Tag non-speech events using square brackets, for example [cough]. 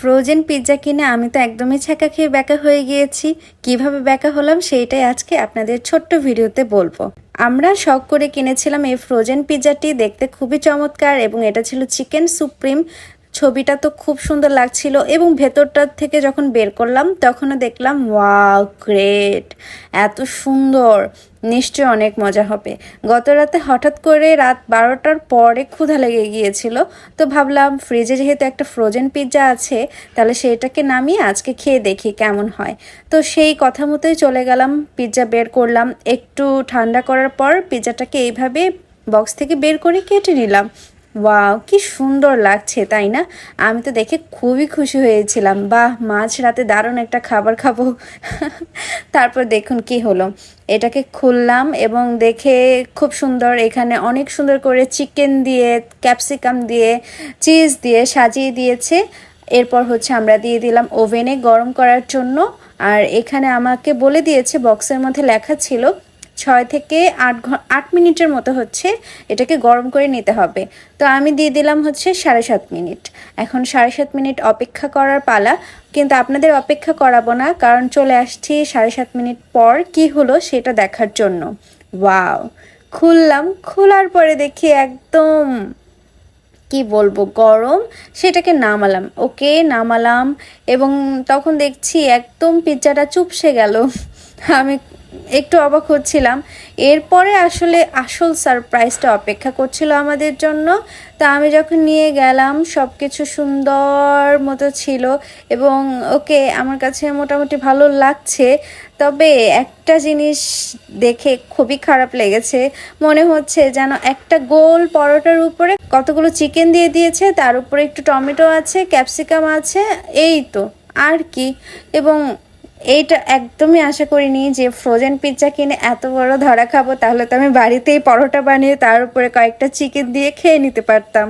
Frozen pizza কিনে আমি তো একদমই ছ্যাঁকা খেয়ে ব্যাকা হয়ে গিয়েছি। কীভাবে ব্যাকা হলাম সেইটাই আজকে আপনাদের ছোট্ট ভিডিওতে বলব। আমরা শখ করে কিনেছিলাম এই ফ্রোজেন পিৎজাটি দেখতে খুবই চমৎকার এবং এটা ছিল চিকেন সুপ্রিম ছবিটা তো খুব সুন্দর লাগছিল এবং ভেতরটার থেকে যখন বের করলাম, তখনও দেখলাম, ওয়াও, গ্রেট! এত সুন্দর! নিশ্চয় অনেক মজা হবে। গত রাতে হঠাৎ করে রাত বারোটার পরে ক্ষুধা লেগে গিয়েছিল, তো ভাবলাম, ফ্রিজে যেহেতু একটা ফ্রোজেন পিৎজা আছে, তাহলে সেটাকে নামিয়ে আজকে খেয়ে দেখি কেমন হয়। তো সেই কথা মতোই চলে গেলাম পিৎজা বের করলাম। একটু ঠান্ডা করার পর পিৎজাটাকে এইভাবে বক্স থেকে বের করে কেটে নিলাম। ওয়াও কি সুন্দর লাগছে, তাই না? আমি তো দেখে খুবই খুশি হয়েছিলাম। বাহ মাঝ রাতে দারুণ একটা খাবার খাব। [laughs] তারপর দেখুন কি হলো। এটাকে খুললাম এবং দেখে খুব সুন্দর এখানে অনেক সুন্দর করে চিকেন দিয়ে, ক্যাপসিকাম দিয়ে, চিজ দিয়ে সাজিয়ে দিয়েছে। এরপর হচ্ছে আমরা দিয়ে দিলাম ওভেনে গরম করার জন্য। আর এখানে আমাকে বলে দিয়েছে, বক্সের মধ্যে লেখা ছিল ছয় থেকে আট আট মিনিটের মতো হচ্ছে এটাকে গরম করে নিতে হবে। তো আমি দিয়ে দিলাম হচ্ছে সাড়ে সাত মিনিট। এখন সাড়ে সাত মিনিট অপেক্ষা করার পালা। কিন্তু আপনাদের অপেক্ষা করাবো না, কারণ চলে আসছি সাড়ে সাত মিনিট পর কি হলো সেটা দেখার জন্য। ওয়াও! খুললাম, খোলার পরে দেখি একদম কি বলব, গরম। সেটাকে নামালাম, ওকে নামালাম এবং তখন দেখছি একদম পিৎজাটা চুপসে গেল। আমি একটু অবাক হচ্ছিলাম। এরপরে আসলে আসল সারপ্রাইজটা অপেক্ষা করছিল আমাদের জন্য। তা আমি যখন নিয়ে গেলাম সব কিছু সুন্দর মতো ছিল এবং ওকে আমার কাছে মোটামুটি ভালো লাগছে। তবে একটা জিনিস দেখে খুবই খারাপ লেগেছে। মনে হচ্ছে যেন একটা গোল পরোটার উপরে কতগুলো চিকেন দিয়ে দিয়েছে, তার উপরে একটু টমেটো আছে ক্যাপসিকাম আছে, এই তো, আর কি। এবং এইটা একদমই আশা করিনি যে ফ্রোজেন পিৎজা কিনে এত বড় ধরা খাব, তাহলে তো আমি বাড়িতেই পরোটা বানিয়ে তার উপরে কয়েকটা চিকেন দিয়ে খেয়ে নিতে পারতাম।